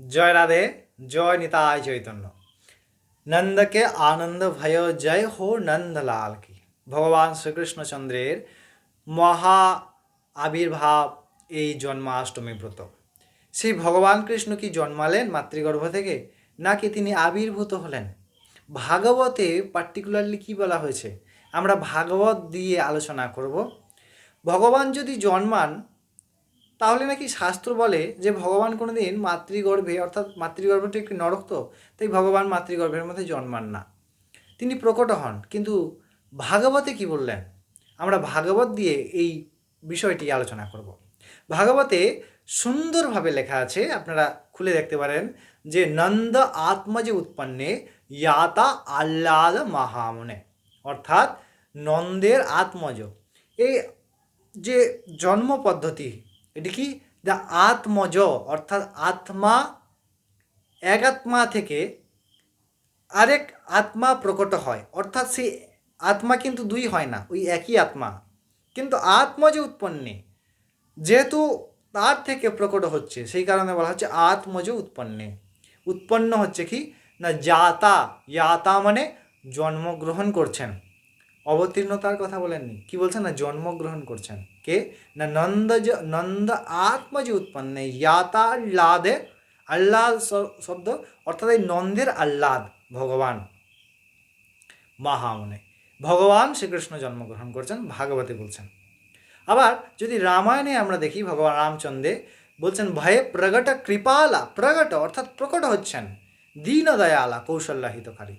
জয় রাধে, জয় নিতাই চৈতন্য। নন্দকে আনন্দ ভয় জয় হো নন্দলাল কি। ভগবান শ্রীকৃষ্ণচন্দ্রের মহা আবির্ভাব এই জন্মাষ্টমী ব্রত। সেই ভগবান কৃষ্ণ কি জন্মালেন মাতৃগর্ভ থেকে, নাকি তিনি আবির্ভূত হলেন? ভাগবতে পার্টিকুলারলি কি বলা হয়েছে? আমরা ভাগবত দিয়ে আলোচনা করব। ভগবান যদি জন্মান তাহলে নাকি শাস্ত্র বলে যে ভগবান কোনোদিন মাতৃগর্ভে, অর্থাৎ মাতৃগর্ভটা একটি নরক তো, তাই ভগবান মাতৃগর্ভের মধ্যে জন্মান না। তিনি প্রকট হন, কিন্তু ভাগবতে কি বললেন? আমরা ভাগবত দিয়ে এই বিষয়টি আলোচনা করব। ভাগবতে সুন্দরভাবে লেখা আছে, আপনারা খুলে দেখতে পারেন, যে নন্দ আত্মজে উৎপন্নে ইয়াতা আহ্লাদ মহামনে, অর্থাৎ নন্দের আত্মজ। এই যে জন্ম পদ্ধতি এটি কি? দ্য আত্মজ অর্থাৎ আত্মা, এক আত্মা থেকে আরেক আত্মা প্রকট হয়। অর্থাৎ সেই আত্মা কিন্তু দুই হয় না, ওই একই আত্মা। কিন্তু আত্মজ উৎপন্নে, যেহেতু তার থেকে প্রকট হচ্ছে, সেই কারণে বলা হচ্ছে আত্মজ উৎপন্নে। উৎপন্ন হচ্ছে কি? না, যাতা। ইয়াতা মানে জন্মগ্রহণ করছেন। অবতীর্ণতার কথা বলেননি। কি বলছেন না? জন্মগ্রহণ করছেন। কে? না, নন্দ নন্দ আত্মজ উৎপন্নে ইয়াতা আহ্লাদে, আহ্লাদ শব্দ অর্থাৎ এই নন্দের আহ্লাদ, ভগবান। মহামনে। ভগবান শ্রীকৃষ্ণ জন্মগ্রহণ করছেন, ভাগবতে বলছেন। আবার যদি রামায়ণে আমরা দেখি, ভগবান রামচন্দ্রে বলছেন, ভয়ে প্রগট কৃপালা, প্রগট অর্থাৎ প্রকট হচ্ছেন, দীনদয়ালা কৌশল্যাহিতকারী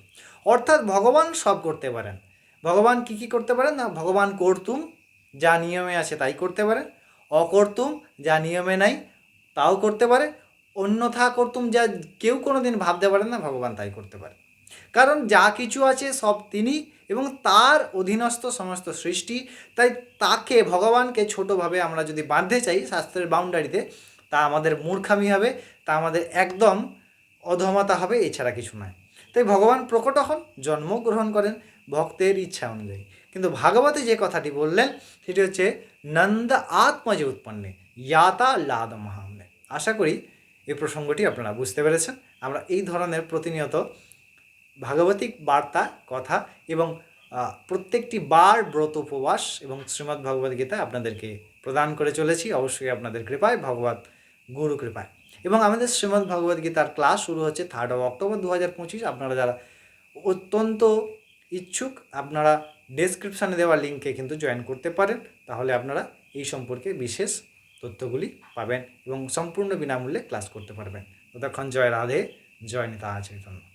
অর্থাৎ ভগবান সব করতে পারেন। ভগবান কি কি করতে পারেন? না, ভগবান করতুম, যা নিয়মে আছে তাই করতে পারে। অকর্তুম, যা নিয়মে নাই তাও করতে পারে। অন্যথা করতুম, যা কেউ কোনো দিন ভাবতে পারেন না, ভগবান তাই করতে পারে। কারণ যা কিছু আছে সব তিনি এবং তার অধীনস্থ সমস্ত সৃষ্টি। তাই তাকে, ভগবানকে ছোটোভাবে আমরা যদি বাঁধতে চাই শাস্ত্রের বাউন্ডারিতে, তা আমাদের মূর্খামি হবে, তা আমাদের একদম অধমতা হবে, এছাড়া কিছু নয়। তাই ভগবান প্রকট হন, জন্মগ্রহণ করেন ভক্তের ইচ্ছা অনুযায়ী। কিন্তু ভাগবতে যে কথাটি বললেন, সেটি হচ্ছে, নন্দ আত্মজে উৎপন্নে, ইয়াতা লাদ মহামনে। আশা করি এই প্রসঙ্গটি আপনারা বুঝতে পেরেছেন। আমরা এই ধরনের প্রতিনিয়ত ভাগবতিক বার্তা, কথা এবং প্রত্যেকটি বার ব্রত উপবাস এবং শ্রীমদ্ ভগবদ গীতা আপনাদেরকে প্রদান করে চলেছি। অবশ্যই আপনাদের কৃপায়, ভগবত গুরু কৃপায়। এবং আমাদের শ্রীমদ্ ভগবদ গীতার ক্লাস শুরু হচ্ছে থার্ড অফ অক্টোবর দু হাজার পঁচিশ। আপনারা যারা অত্যন্ত ইচ্ছুক, আপনারা ডেসক্রিপশানে দেওয়া লিঙ্কে কিন্তু জয়েন করতে পারেন। তাহলে আপনারা এই সম্পর্কে বিশেষ তথ্যগুলি পাবেন এবং সম্পূর্ণ বিনামূল্যে ক্লাস করতে পারবেন। ততক্ষণ জয় রাধে, জয় নিতা চৈতন্য।